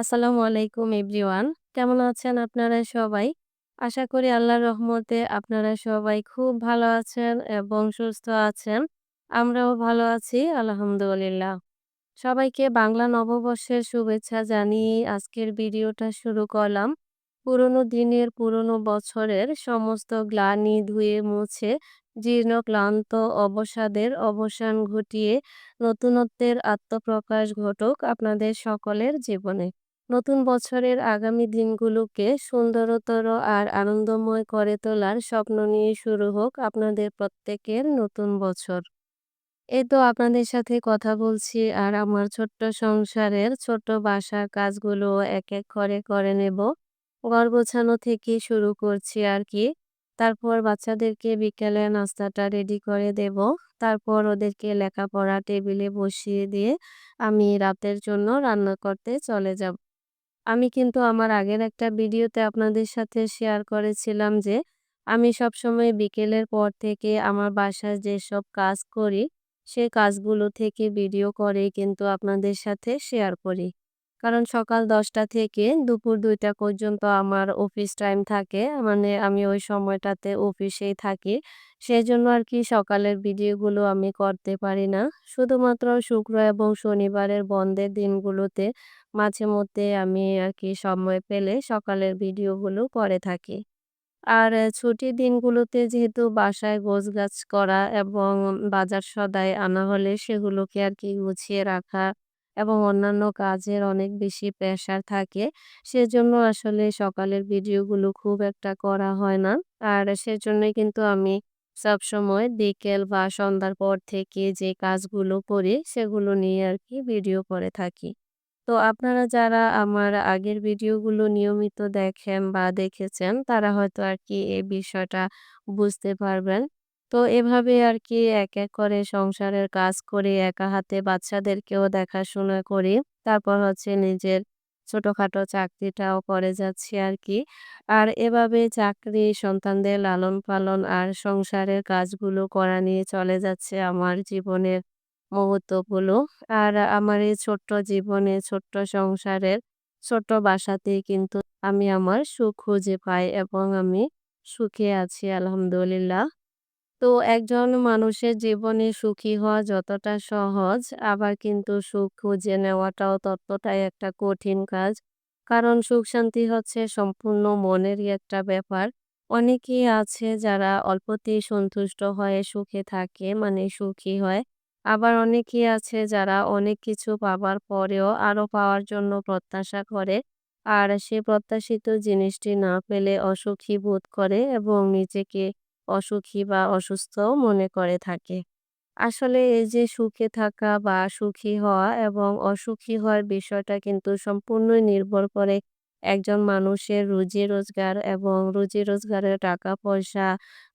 আসসালামু আলাইকুম এভরিওয়ান। কেমন আছেন আপনারা সবাই? আশা করি আল্লাহর রহমতে আপনারা সবাই খুব ভালো আছেন এবং সুস্থ আছেন। আমরাও ভালো আছি, আলহামদুলিল্লাহ। সবাইকে বাংলা নববর্ষের শুভেচ্ছা জানিয়ে আজকের ভিডিওটা শুরু করলাম। পুরনো দিনের পুরনো বছরের সমস্ত গ্লানি ধুয়ে মুছে, জীর্ণ, ক্লান্ত অবসাদের অবসান ঘটিয়ে নতুনত্বের আত্মপ্রকাশ ঘটুক আপনাদের সকলের জীবনে। নতুন বছরের আগামী দিনগুলোকে সুন্দরতর আর আনন্দময় করে তোলার স্বপ্ন নিয়ে শুরু হোক আপনাদের প্রত্যেকের নতুন বছর। এই তো আপনাদের সাথে কথা বলছি আর আমার ছোট্ট সংসারের ছোট্ট বাসার কাজগুলো এক এক করে করে নেব। ঘর গোছানো থেকে শুরু করছি আর কি। তারপর বাচ্চাদেরকে বিকেলে নাস্তাটা রেডি করে দেব। তারপর ওদেরকে লেখাপড়া টেবিলে বসিয়ে দিয়ে আমি রাতের জন্য রান্না করতে চলে যাব। আমি কিন্তু আমার আগের একটা ভিডিওতে আপনাদের সাথে শেয়ার করেছিলাম যে, আমি সবসময় বিকেলের পর থেকে আমার বাসায় যেসব কাজ করি, সে কাজগুলো থেকে ভিডিও করে কিন্তু আপনাদের সাথে শেয়ার করি। কারণ সকাল দশটা থেকে দুপুর দুইটা পর্যন্ত আমার অফিস টাইম থাকে মানে আমি ওই সময়টাতে অফিসেই থাকি। সেই জন্য আর কি সকালের ভিডিওগুলো আমি করতে পারি না। শুধুমাত্র শুক্র এবং শনিবারের বন্ধের দিনগুলোতে মাঝে মধ্যে আমি আর কি সময় পেলে সকালের ভিডিওগুলো করে থাকি। আর ছুটির দিনগুলোতে যেহেতু বাসায় গোছগাছ করা এবং বাজার সদাই আনা হলে সেগুলোকে আর কি গুছিয়ে রাখা এবং অন্যান্য কাজের অনেক বেশি প্রেশার থাকে, সেজন্য আসলে সকালের ভিডিওগুলো খুব একটা করা হয় না আর সেজন্যই কিন্তু আমি সবসময় বিকেল বা সন্ধ্যার পর থেকে যে কাজগুলো করি সেগুলো নিয়ে আর কি ভিডিও করে থাকি তো আপনারা যারা আমার আগের ভিডিওগুলো নিয়মিত দেখেন বা দেখেছেন তারা হয়তো আর কি এই বিষয়টা বুঝতে পারবেন। তো এভাবে আর কি এক, এক করে সংসারের কাজ করে একা হাতে বাচ্চাদেরকেও দেখাশোনা করি। তারপর হচ্ছে নিজের ছোটখাটো চাকরিটাও করে যাচ্ছি আর কি। আর এভাবে চাকরি, সন্তানদের লালন-পালন আর সংসারের কাজগুলো করা নিয়ে চলে যাচ্ছে আমার জীবনের মুহূর্তগুলো। আর আমার এই ছোট্ট জীবনে, ছোট্ট সংসারের, ছোট্ট বাসাতেই কিন্তু আমি আমার সুখ খুঁজে পাই এবং আমি সুখে আছি আলহামদুলিল্লাহ। তো একজন মানুষের জীবনে সুখী হওয়া যতটা সহজ, আবার কিন্তু সুখ খুঁজে নেওয়াটাও ততটাই একটা কঠিন কাজ। কারণ সুখ শান্তি হচ্ছে সম্পূর্ণ মনেরই একটা ব্যাপার। অনেকেই আছে যারা অল্পতেই সন্তুষ্ট হয়ে সুখে থাকে, মানে সুখী হয়। আবার অনেকেই আছে যারা অনেক কিছু পাবার পরেও আরও পাওয়ার জন্য প্রত্যাশা করে। আর সে প্রত্যাশিত জিনিসটি না পেলে অসুখী বোধ করে এবং নিজেকে অসুখী বা অসুস্থ মনে করে থাকে। আসলে এই যে সুখে থাকা বা সুখী হওয়া এবং অসুখী হওয়ার বিষয়টা কিন্তু সম্পূর্ণই নির্ভর করে একজন মানুষের রুজি রোজগার এবং রুজি রোজগারের টাকা পয়সা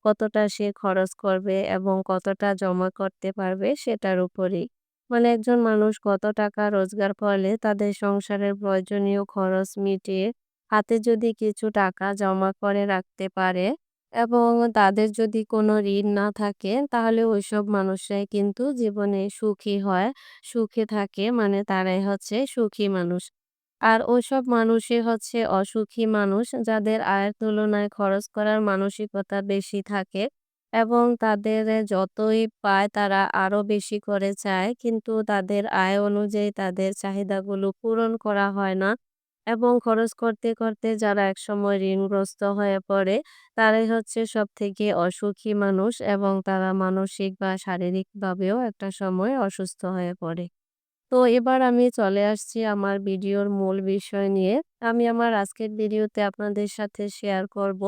কতটা সে খরচ করবে এবং কতটা জমা করতে পারবে সেটার উপরেই। মানে একজন মানুষ কত টাকা রোজগার করলে তাদের সংসারের প্রয়োজনীয় খরচ মিটিয়ে হাতে যদি কিছু টাকা জমা করে রাখতে পারে এবং তাদের যদি কোনো ঋণ না থাকে তাহলে ওইসব মানুষরাই কিন্তু জীবনে সুখী হয়, সুখে থাকে মানে তারাই হচ্ছে সুখী মানুষ। আর ওসব মানুষই হচ্ছে অসুখী মানুষ। যাদের আয়ের তুলনায় খরচ করার মানসিকতা বেশি থাকে এবং তাদের যতই পায় তারা আরও বেশি করে চায়। কিন্তু তাদের আয় অনুযায়ী তাদের চাহিদাগুলো পূরণ করা হয় না এবং খরচ করতে করতে যারা একসময় ঋণগ্রস্ত হয়ে পড়ে তারাই হচ্ছে সব থেকে অসুখী মানুষ এবং তারা মানসিক বা শারীরিকভাবেও একটা সময় অসুস্থ হয়ে পড়ে। তো এবার আমি চলে আসছি আমার ভিডিওর মূল বিষয় নিয়ে। আমি আমার আজকের ভিডিওতে আপনাদের সাথে শেয়ার করব,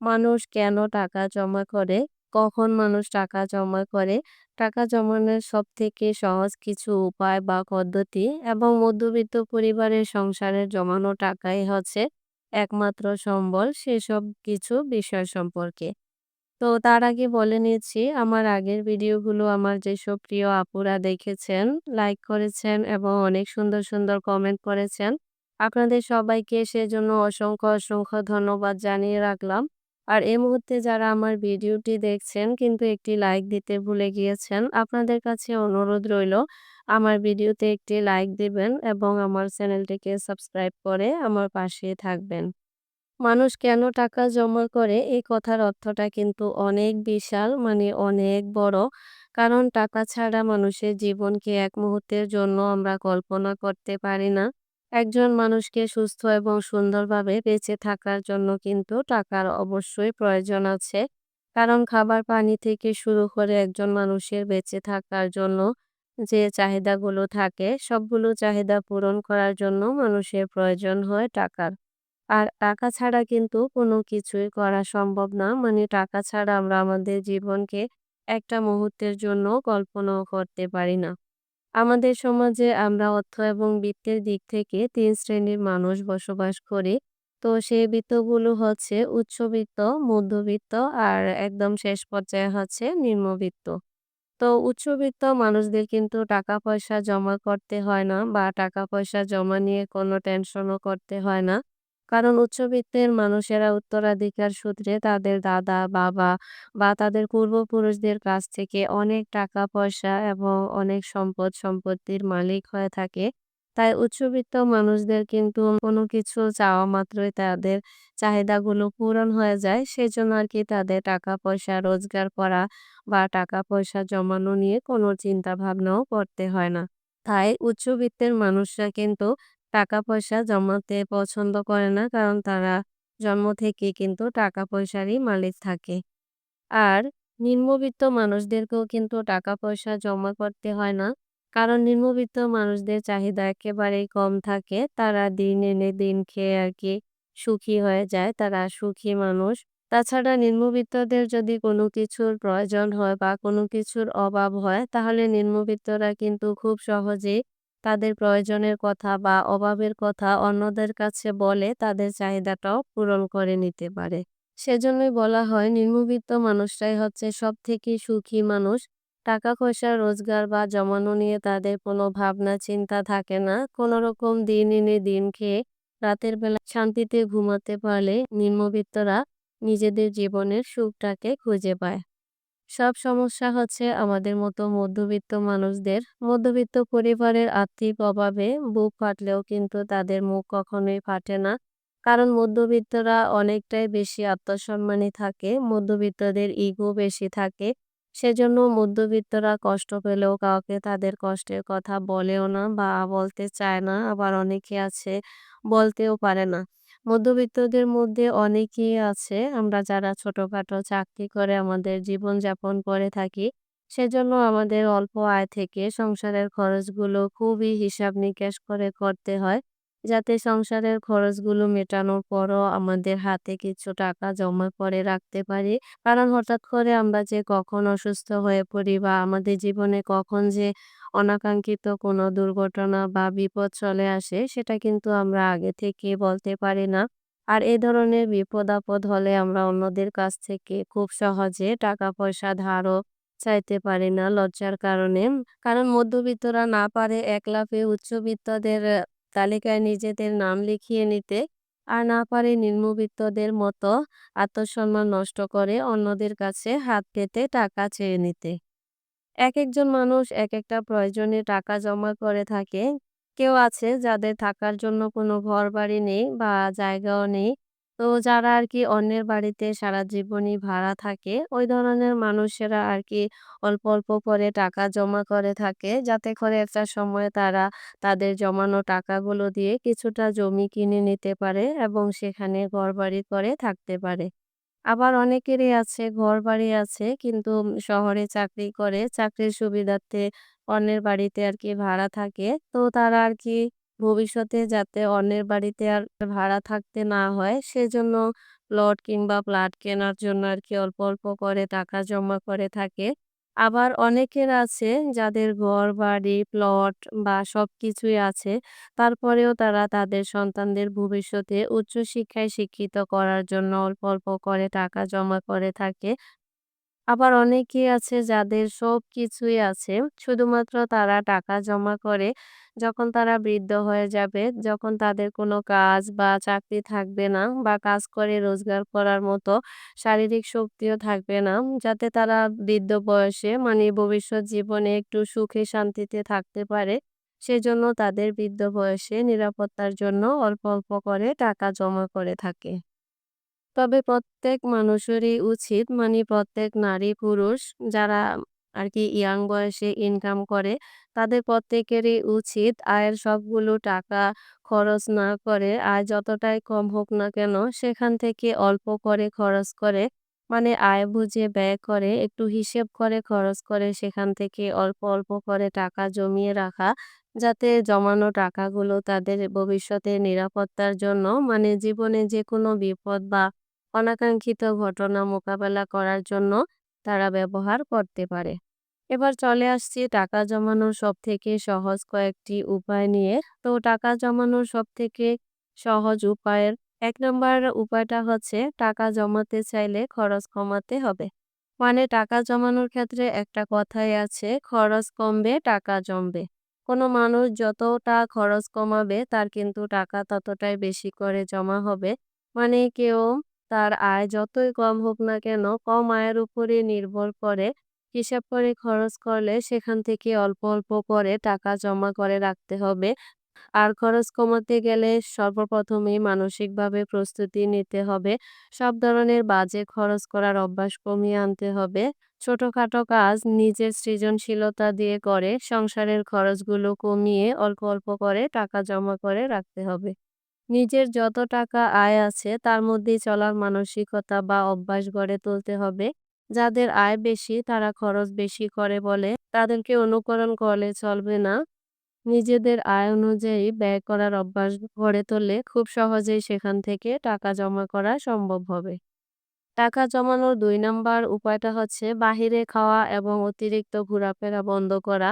মানুষ কেন টাকা জমা করে, কখন মানুষ টাকা জমা করে, টাকা জমানোর সব থেকে সহজ কিছু উপায় বা পদ্ধতি এবং মধ্যবিত্ত পরিবারের সংসারের জমানো টাকাই হচ্ছে একমাত্র সম্বল সেসব কিছু বিষয় সম্পর্কে। তো তার আগে বলে নিচ্ছি, আমার আগের ভিডিওগুলো আমার যেসব প্রিয় আপুরা দেখেছেন লাইক করেছেন এবং অনেক সুন্দর সুন্দর কমেন্ট করেছেন, আপনাদের সবাইকে সেজন্য অসংখ্য অসংখ্য ধন্যবাদ জানিয়ে রাখলাম আর এই মুহূর্তে যারা আমার ভিডিওটি দেখছেন কিন্তু একটি লাইক দিতে ভুলে গিয়েছেন, আপনাদের কাছে অনুরোধ রইল, আমার ভিডিওতে একটি লাইক দিবেন এবং আমার চ্যানেলটিকে সাবস্ক্রাইব করে আমার পাশে থাকবেন। মানুষ কেন টাকা জমা করে এই কথার অর্থটা কিন্তু অনেক বিশাল মানে অনেক বড়। কারণ টাকা ছাড়া মানুষের জীবনকে এক মুহূর্তের জন্য আমরা কল্পনা করতে পারি না। একজন মানুষকে সুস্থ এবং সুন্দরভাবে বেঁচে থাকার জন্য কিন্তু টাকার অবশ্যই প্রয়োজন আছে। কারণ খাবার পানি থেকে শুরু করে একজন মানুষের বেঁচে থাকার জন্য যে চাহিদাগুলো থাকে, সবগুলো চাহিদা পূরণ করার জন্য মানুষের প্রয়োজন হয় টাকার। আর টাকা ছাড়া কিন্তু কোনো কিছুই করা সম্ভব না। মানে টাকা ছাড়া আমরা আমাদের জীবনকে একটা মুহূর্তের জন্য কল্পনাও করতে পারি না। আমাদের সমাজে আমরা অর্থ এবং বিত্তের দিক থেকে ৩ শ্রেণির মানুষ বসবাস করি। তো সেই বৃত্তগুলো হচ্ছে উচ্চবিত্ত, মধ্যবিত্ত আর একদম শেষ পর্যায়ে হচ্ছে নিম্নবিত্ত। তো উচ্চবিত্ত মানুষদের কিন্তু টাকা-পয়সা জমা করতে হয় না বা টাকা-পয়সা জমা নিয়ে কোনো টেনশনও করতে হয় না। কারণ উচ্চবিত্তের মানুষেরা উত্তরাধিকার সূত্রে তাদের দাদা, বাবা বা তাদের পূর্বপুরুষদের কাছ থেকে অনেক টাকা-পয়সা এবং অনেক সম্পদ-সম্পত্তির মালিক হয়ে থাকে। তাই উচ্চবিত্ত মানুষদের কিন্তু কোনো কিছু চাওয়া মাত্রই তাদের চাহিদাগুলো পূরণ হয়ে যায়। সেজন্য আরকি তাদের টাকা-পয়সা রোজগার করা বা টাকা-পয়সা জমানো নিয়ে কোনো চিন্তা ভাবনাও করতে হয় না। তাই উচ্চবিত্তের মানুষরা কিন্তু টাকা-পয়সা জমাতে পছন্দ করে না। কারণ তারা জন্ম থেকে কিন্তু টাকা-পয়সারই মালিক থাকে। আর নিম্নবিত্ত মানুষদেরকেও কিন্তু টাকা-পয়সা জমা করতে হয় না। কারণ নিম্নবিত্ত মানুষদের চাহিদা একেবারেই কম থাকে। তারা দিন এনে দিন খেয়ে আরকি সুখী হয়ে যায়। তারা সুখী মানুষ। তাছাড়া নিম্নবিত্তদের যদি কোনো কিছুর প্রয়োজন হয় বা কোনো কিছুর অভাব হয়, তাহলে নিম্নবিত্তরা কিন্তু খুব সহজেই তাদের প্রয়োজনের কথা বা অভাবের কথা অন্যদের কাছে বলে তাদের চাহিদাটাও পূরণ করে নিতে পারে। সেজন্যই বলা হয়, নিম্নবিত্ত মানুষরাই হচ্ছে সবথেকে সুখী মানুষ। টাকা-পয়সা রোজগার বা জমানো নিয়ে তাদের কোনো ভাবনা, চিন্তা থাকে না। কোনোরকম দিন এনে দিন খেয়ে রাতের বেলা শান্তিতে ঘুমাতে পারলে নিম্নবিত্তরা নিজেদের জীবনের সুখটাকে খুঁজে পায়। সব সমস্যা হচ্ছে আমাদের মতো মধ্যবিত্ত মানুষদের। মধ্যবিত্ত পরিবারের আর্থিক অভাবে বুক ফাটলেও কিন্তু তাদের মুখ কখনোই ফাটে না। কারণ মধ্যবিত্তরা অনেকটাই বেশি আত্মসম্মানী থাকে। মধ্যবিত্তদের ইগো বেশি থাকে। সেজন্য মধ্যবিত্তরা কষ্ট পেলেও কাউকে তাদের কষ্টের কথা বলেও না বা বলতে চায় না। আবার অনেকে আছে বলতেও পারে না। মধ্যবিত্তদের মধ্যে অনেকেই আছে আমরা যারা ছোটখাটো চাকরি করে আমাদের জীবনযাপন করে থাকি। সেজন্য আমাদের অল্প আয় থেকে সংসারের খরচগুলো খুবই হিসাব নিকাশ করে করতে হয়। যাতে সংসারের খরচগুলো মেটানোর পরও আমাদের হাতে কিছু টাকা জমা করে রাখতে পারি। কারণ হঠাৎ করে আমরা যে কখন অসুস্থ হয়ে পড়ি বা আমাদের জীবনে কখন যে অনাকাঙ্ক্ষিত কোনো দুর্ঘটনা বা বিপদ চলে আসে, সেটা কিন্তু আমরা আগে থেকে বলতে পারি না। আর এ ধরনের বিপদ-আপদ হলে আমরা অন্যদের কাছ থেকে খুব সহজে টাকা-পয়সা ধারও চাইতে পারি না লজ্জার কারণে। কারণ মধ্যবিত্তরা না পারে এক লাফে উচ্চবিত্তদের তালিকায় নিজেদের নাম লিখিয়ে নিতে। আর না পারে নিম্নবিত্তদের মতো আত্মসম্মান নষ্ট করে অন্যদের কাছে হাত পেতে টাকা চেয়ে নিতে। একেকজন মানুষ এক একটা প্রয়োজনে টাকা জমা করে থাকে। কেউ আছে যাদের থাকার জন্য কোনো ঘরবাড়ি নেই বা জায়গাও নেই। তো যারা আরকি অন্যের বাড়িতে সারা জীবনই ভাড়া থাকে, ওই ধরনের মানুষেরা আরকি অল্প, অল্প করে টাকা জমা করে থাকে। যাতে করে একটা সময়ে তারা তাদের জমানো টাকাগুলো দিয়ে কিছুটা জমি কিনে নিতে পারে এবং সেখানে ঘরবাড়ি করে থাকতে পারে। আবার অনেকেরই আছে ঘর বাড়ি আছে কিন্তু শহরে চাকরি করে। চাকরির সুবিধার্থে অন্যের বাড়িতে আর কি ভাড়া থাকে। তো তারা আর কি ভবিষ্যতে যাতে অন্যের বাড়িতে আর ভাড়া থাকতে না হয় সেজন্য প্লট কিংবা ফ্ল্যাট কেনার জন্য আর কি অল্প, অল্প করে টাকা জমা করে থাকে। আবার অনেকের আছে যাদের ঘর বাড়ি প্লট বা সবকিছুই আছে। তারপরেও তারা তাদের সন্তানদের ভবিষ্যতে উচ্চশিক্ষায় শিক্ষিত করার জন্য অল্প, অল্প করে টাকা জমা করে থাকে। আবার অনেকেই আছে যাদের সব কিছুই আছে। শুধুমাত্র তারা টাকা জমা করে যখন তারা বৃদ্ধ হয়ে যাবে, যখন তাদের কোনো কাজ বা চাকরি থাকবে না বা কাজ করে রোজগার করার মতো শারীরিক শক্তিও থাকবে না, যাতে তারা বৃদ্ধ বয়সে মানে ভবিষ্যৎ জীবনে একটু সুখে শান্তিতে থাকতে পারে। সেজন্য তাদের বৃদ্ধ বয়সে নিরাপত্তার জন্য অল্প, অল্প করে টাকা জমা করে থাকে। তবে প্রত্যেক মানুষেরই উচিত মানে প্রত্যেক নারী পুরুষ যারা আর কি ইয়াং বয়সে ইনকাম করে, তাদের প্রত্যেকেরই উচিত আয়ের সবগুলো টাকা খরচ না করে, আয় যতটাই কম হোক না কেন, সেখান থেকে অল্প করে খরচ করে মানে আয় বুঝে ব্যয় করে, একটু হিসেব করে, খরচ করে, সেখান থেকে অল্প অল্প করে টাকা জমিয়ে রাখা, যাতে জমানো টাকাগুলো তাদের ভবিষ্যতে নিরাপত্তার জন্য মানে জীবনে যে কোনো বিপদ বা অনাকাঙ্ক্ষিত ঘটনা মোকাবেলা করার জন্য তারা ব্যবহার করতে পারে। এবার চলে আসছি টাকা জমানোর সব থেকে সহজ কয়েকটি উপায় নিয়ে। তো টাকা জমানোর সবথেকে সহজ উপায়ের ১ নম্বর উপায়টা হচ্ছে টাকা জমাতে চাইলে খরচ কমাতে হবে। মানে টাকা জমানোর ক্ষেত্রে একটা কথাই আছে, খরচ কমবে টাকা জমবে। কোনো মানুষ যতটা খরচ কমাবে তার কিন্তু টাকা ততটাই বেশি করে জমা হবে। মানে কেউ তার আয় যতই কম হোক না কেন, কম আয়ের উপরে নির্ভর করে হিসাব করে খরচ করলে সেখান থেকে অল্প, অল্প করে টাকা জমা করে রাখতে হবে। আর খরচ কমাতে গেলে সর্বপ্রথমেই মানসিকভাবে প্রস্তুতি নিতে হবে। সব ধরনের বাজে খরচ করার অভ্যাস কমিয়ে আনতে হবে। ছোটখাটো কাজ নিজের সৃজনশীলতা দিয়ে করে সংসারের খরচগুলো কমিয়ে অল্প, অল্প করে টাকা জমা করে রাখতে হবে। নিজের যত টাকা আয় আছে তার মধ্যেই চলার মানসিকতা বা অভ্যাস গড়ে তুলতে হবে। যাদের আয় বেশি তারা খরচ বেশি করে বলে তাদেরকে অনুকরণ করলে চলবে না। নিজেদের আয় অনুযায়ী ব্যয় করার অভ্যাস গড়ে তোলে খুব সহজেই সেখান থেকে টাকা জমা করা সম্ভব হবে। টাকা জমানোর ২ নাম্বার উপায়টা হচ্ছে বাহিরে খাওয়া এবং অতিরিক্ত ঘোরাফেরা বন্ধ করা।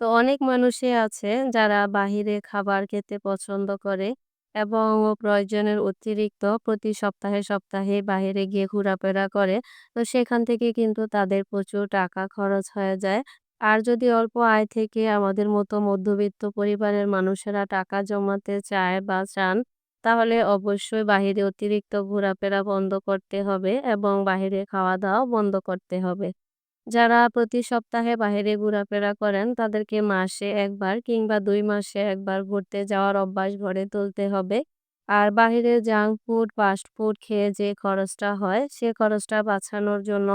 তো অনেক মানুষই আছে যারা বাহিরে খাবার খেতে পছন্দ করে এবং প্রয়োজনের অতিরিক্ত প্রতি সপ্তাহে, সপ্তাহে বাহিরে গিয়ে ঘোরাফেরা করে। তো সেখান থেকে কিন্তু তাদের প্রচুর টাকা খরচ হয়ে যায়। আর যদি অল্প আয় থেকে আমাদের মতো মধ্যবিত্ত পরিবারের মানুষেরা টাকা জমাতে চায় বা চান, তাহলে অবশ্যই বাহিরে অতিরিক্ত ঘোরাফেরা বন্ধ করতে হবে এবং বাহিরে খাওয়া-দাওয়াও বন্ধ করতে হবে। যারা প্রতি সপ্তাহে বাহিরে ঘোরাফেরা করেন তাদেরকে মাসে একবার কিংবা দুই মাসে একবার ঘুরতে যাওয়ার অভ্যাস গড়ে তুলতে হবে। আর বাহিরে জাঙ্ক ফুড, ফাস্ট ফুড খেয়ে যে খরচটা হয় সে খরচটা বাঁচানোর জন্য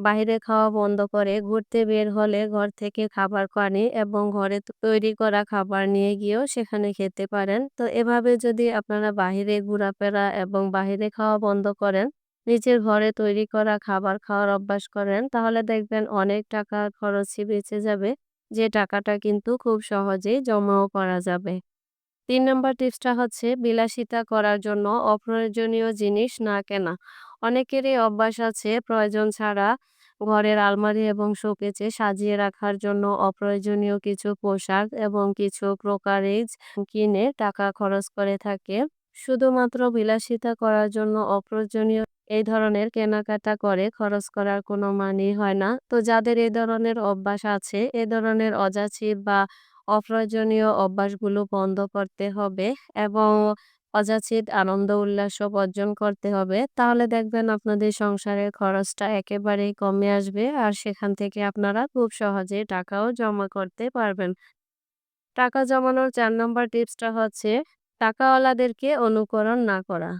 বাহিরে খাওয়া বন্ধ করে ঘুরতে বের হলে ঘর থেকে খাবার পানি এবং ঘরে তৈরি করা খাবার নিয়ে গিয়েও সেখানে খেতে পারেন। তো এভাবে যদি আপনারা বাহিরে ঘোরাফেরা এবং বাহিরে খাওয়া বন্ধ করেন, নিজের ঘরে তৈরি করা খাবার খাওয়ার অভ্যাস করেন, তাহলে দেখবেন অনেক টাকা খরচই বেঁচে যাবে। যে টাকাটা কিন্তু খুব সহজেই জমাও করা যাবে। তিন নম্বর টিপসটা হচ্ছে বিলাসিতা করার জন্য অপ্রয়োজনীয় জিনিস না কেনা। অনেকেরই অভ্যাস আছে প্রয়োজন ছাড়া ঘরের আলমারি এবং শোকেজে সাজিয়ে রাখার জন্য অপ্রয়োজনীয় কিছু পোশাক এবং কিছু ক্রোকারেজ কিনে টাকা খরচ করে থাকে শুধুমাত্র বিলাসিতা করার জন্য অপ্রয়োজনীয় এই ধরনের কেনাকাটা করে খরচ করার কোনো মানেই হয় না। তো যাদের এই ধরনের অভ্যাস আছে, এ ধরনের অযাচিত বা অপ্রয়োজনীয় অভ্যাসগুলো বন্ধ করতে হবে এবং অযাচিত আনন্দ উল্লাস অর্জন করতে হবে। তাহলে দেখবেন আপনাদের সংসারের খরচটা একেবারেই কমে আসবে আর সেখান থেকে আপনারা খুব সহজে টাকাও জমা করতে পারবেন। টাকা জমানোর চার নম্বর টিপসটা হচ্ছে, টাকাওয়ালাদেরকে অনুকরণ না করা।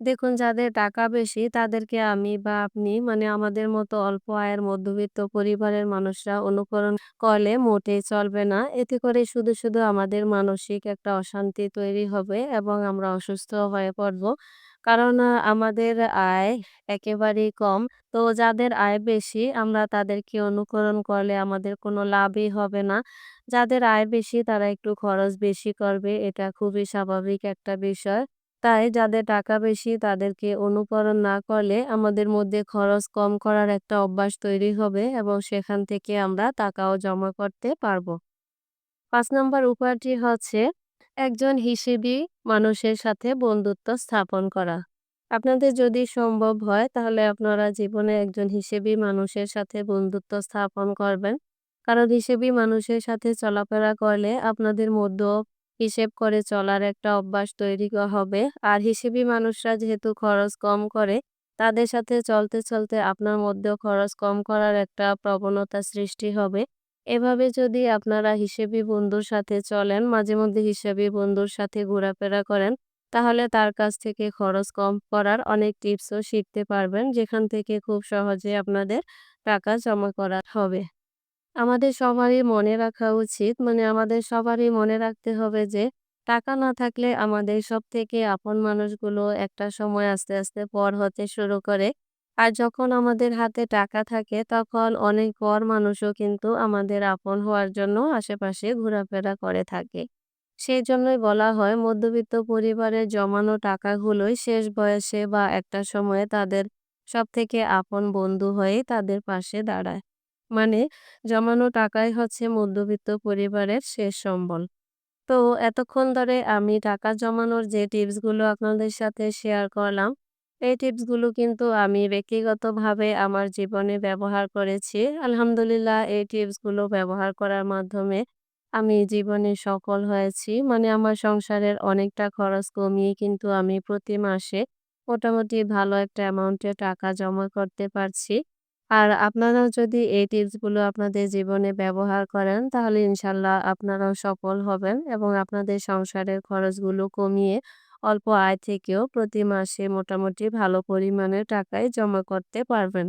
দেখুন যাদের টাকা বেশি তাদেরকে আমি বা আপনি মানে আমাদের মতো অল্প আয়ের মধ্যবিত্ত পরিবারের মানুষরা অনুকরণ করলে মোটেই চলবে না। এতে করে শুধু, শুধু আমাদের মানসিক একটা অশান্তি তৈরি হবে এবং আমরা অসুস্থ হয়ে পড়ব। কারণ আমাদের আয় একেবারেই কম। তো যাদের আয় বেশি আমরা তাদেরকে অনুকরণ করলে আমাদের কোনো লাভই হবে না। যাদের আয় বেশি তারা একটু খরচ বেশি করবে। এটা খুবই স্বাভাবিক একটা বিষয়। তাই যাদের টাকা বেশি তাদেরকে অনুকরণ না করলে আমাদের মধ্যে খরচ কম করার একটা অভ্যাস তৈরি হবে এবং সেখান থেকে আমরা টাকাও জমা করতে পারব। পাঁচ নম্বর উপায়টি হচ্ছে একজন হিসেবি মানুষের সাথে বন্ধুত্ব স্থাপন করা। আপনাদের যদি সম্ভব হয় তাহলে আপনারা জীবনে একজন হিসেবি মানুষের সাথে বন্ধুত্ব স্থাপন করবেন। কারণ হিসেবি মানুষের সাথে চলাফেরা করলে আপনাদের মধ্যেও হিসেব করে চলার একটা অভ্যাস তৈরি হবে। আর হিসেবি মানুষরা যেহেতু খরচ কম করে, তাদের সাথে চলতে, চলতে আপনার মধ্যেও খরচ কম করার একটা প্রবণতা সৃষ্টি হবে। এভাবে যদি আপনারা হিসেবি বন্ধুর সাথে চলেন, মাঝে মধ্যে হিসেবি বন্ধুর সাথে ঘোরাফেরা করেন, তাহলে তার কাছ থেকে খরচ কম করার অনেক টিপসও শিখতে পারবেন, যেখান থেকে খুব সহজে আপনাদের টাকা জমা করা হবে। আমাদের সবারই মনে রাখা উচিত মানে আমাদের সবারই মনে রাখতে হবে যে টাকা না থাকলে আমাদের সবথেকে আপন মানুষগুলো একটা সময় আস্তে, আস্তে পর হতে শুরু করে। আর যখন আমাদের হাতে টাকা থাকে তখন অনেক পর মানুষও কিন্তু আমাদের আপন হওয়ার জন্য আশেপাশে ঘোরাফেরা করে থাকে। সেইজন্যই বলা হয় মধ্যবিত্ত পরিবারের জমানো টাকাগুলোই শেষ বয়সে বা একটা সময়ে তাদের সবথেকে আপন বন্ধু হয়ে তাদের পাশে দাঁড়ায়। মানে জমানো টাকাই হচ্ছে মধ্যবিত্ত পরিবারের শেষ সম্বল। তো এতক্ষণ ধরে আমি টাকা জমানোর যে টিপসগুলো আপনাদের সাথে শেয়ার করলাম, এই টিপসগুলো কিন্তু আমি ব্যক্তিগতভাবে আমার জীবনে ব্যবহার করেছি। আলহামদুলিল্লাহ এই টিপসগুলো ব্যবহার করার মাধ্যমে আমি জীবনে সফল হয়েছি। মানে আমার সংসারের অনেকটা খরচ কমিয়ে কিন্তু আমি প্রতি মাসে মোটামুটি ভালো একটা অ্যামাউন্টে টাকা জমা করতে পারছি। আর আপনারাও যদি এই টিপসগুলো আপনাদের জীবনে ব্যবহার করেন তাহলে ইনশাল্লাহ আপনারাও সফল হবেন এবং আপনাদের সংসারের খরচগুলো কমিয়ে অল্প আয় থেকেও প্রতি মাসে মোটামুটি ভালো পরিমাণের টাকাই জমা করতে পারবেন।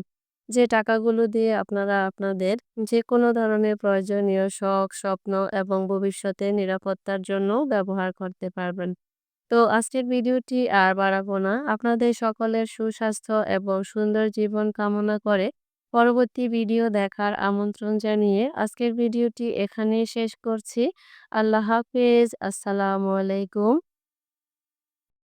যে টাকাগুলো দিয়ে আপনারা আপনাদের যে কোনো ধরনের প্রয়োজনীয় শখ, স্বপ্ন এবং ভবিষ্যতের নিরাপত্তার জন্যও ব্যবহার করতে পারবেন। তো আজকের ভিডিওটি আর বাড়াবো না। আপনাদের সকলের সুস্বাস্থ্য এবং সুন্দর জীবন কামনা করে পরবর্তী ভিডিও দেখার আমন্ত্রণ জানিয়ে আজকের ভিডিওটি এখানেই শেষ করছি। আল্লাহ হাফেজ। আসসালামু আলাইকুম।